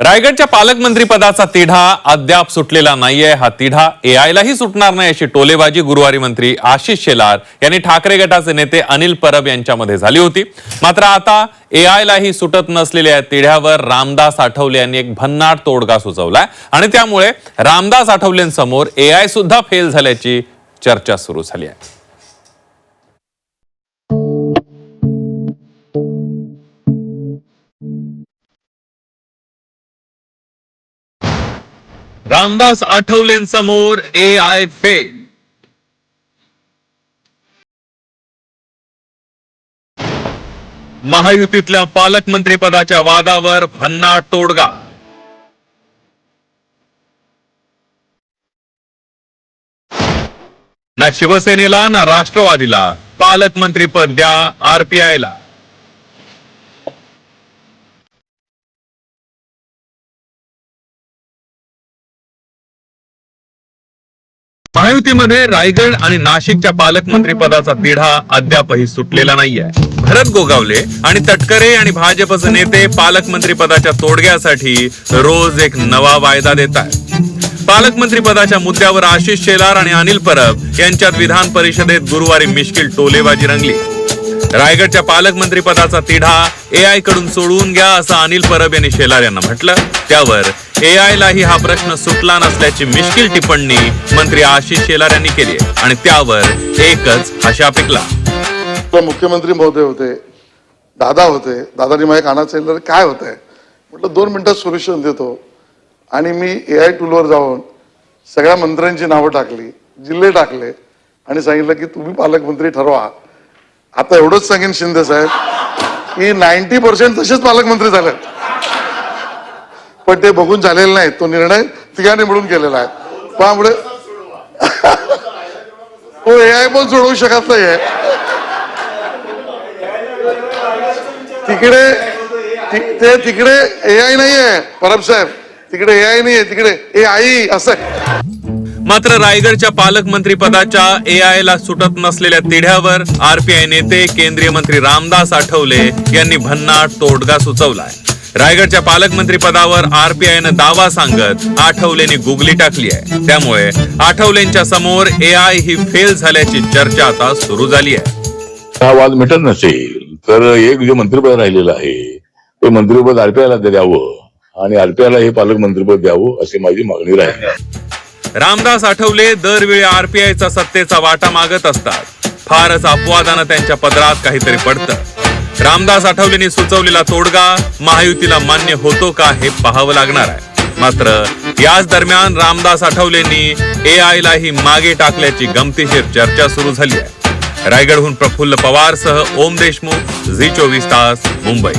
रायगडच्या पालकमंत्री पदाचा तिढा अद्याप सुटलेला नाहीये. हा तिढा एआयलाही सुटणार नाही अशी टोलेबाजी गुरुवारी मंत्री आशिष शेलार यांनी ठाकरे गटाचे नेते अनिल परब यांच्यामध्ये झाली होती. मात्र आता एआयलाही सुटत नसलेल्या या तिढ्यावर रामदास आठवले यांनी एक भन्नाट तोडगा सुचवलाय. आणि त्यामुळे रामदास आठवलेंसमोर एआय सुद्धा फेल झाल्याची चर्चा सुरू झाली आहे. रामदास आठवलेंसमोर ए आय फेल महायुतीतल्या पालकमंत्री पदाच्या वादावर भन्नाट तोडगा. ना शिवसेनेला ना राष्ट्रवादीला पालकमंत्री पद द्या आरपीआय महायुतीमध्ये रायगड आणि नाशिकच्या पालकमंत्री पदाचा तिढा अद्यापही सुटलेला नाहीये. भरत गोगावले आणि तटकरे आणि भाजपचे नेते पालकमंत्री पदाच्या तोडग्यासाठी रोज एक नवा वायदा देत आहेत पालकमंत्री पदाच्या मुद्द्यावर आशिष शेलार आणि अनिल परब यांच्यात विधान परिषदेत गुरुवारी मिश्किल टोलेबाजी रंगली. रायगडच्या पालकमंत्री पदाचा तिढा ए आयकडून सोडवून घ्या असं अनिल परब यांनी शेलार यांना म्हटलं. त्यावर एआय लाही हा प्रश्न सुटला नसल्याची मिश्किल टिप्पणी मंत्री आशिष शेलार यांनी केली आहे. आणि त्यावर एकच हशा पिकला. तर मुख्यमंत्री महोदय होते दादा होते दादानी माझ्या कानात सांगितलं काय होत आहे म्हटलं दोन मिनिटात सोल्युशन देतो. आणि मी ए आय टूलवर जाऊन सगळ्या मंत्र्यांची नावं टाकली जिल्हे टाकले आणि सांगितलं की तुम्ही पालकमंत्री ठरवा. आता एवढंच सांगेन शिंदे साहेब की नाईन्टी पर्सेंट तसेच पालकमंत्री झाले पण ते बघून झालेले नाही तो निर्णय तिघांनी मिळून केलेला आहे. त्यामुळे तो ए आय पण सोडवू शकत नाहीये. तिकडे ते तिकडे ए आय नाहीये परब साहेब. तिकडे ए आय नाहीये तिकडे ए आई असं आहे. मात्र रायगडच्या पालकमंत्री पदाच्या आय ला सुटत नसलेल्या तिढ्यावर आरपीआय नेते केंद्रीय मंत्री रामदास आठवले यांनी भन्नाट तोडगा सुचवलाय. रायगडच्या पालकमंत्री पदावर आरपीआयनं दावा सांगत आठवलेंनी गुगली टाकली आहे. त्यामुळे आठवलेंच्या समोर एआय ही फेल झाल्याची चर्चा आता सुरू झाली आहे. हा वाद मिटत नसेल तर एक जे मंत्रिपद राहिलेलं आहे ते मंत्रिपद आरपीआयला द्यावं आणि आरपीआयला हे पालकमंत्रीपद द्यावं अशी माझी मागणी राहील. रामदास आठवले दरवेळी आरपीआयचा सत्तेचा वाटा मागत असतात. फारच अपवादानं त्यांच्या पदरात काहीतरी पडतं. रामदास आठवलेंनी सुचवलेला तोडगा महायुतीला मान्य होतो का हे पाहावं लागणार आहे. मात्र याच दरम्यान रामदास आठवलेंनी ए लाही मागे टाकल्याची गमतीशीर चर्चा सुरू झाली आहे. रायगडहून प्रफुल्ल पवारसह ओम देशमुख झी चोवीस तास मुंबई.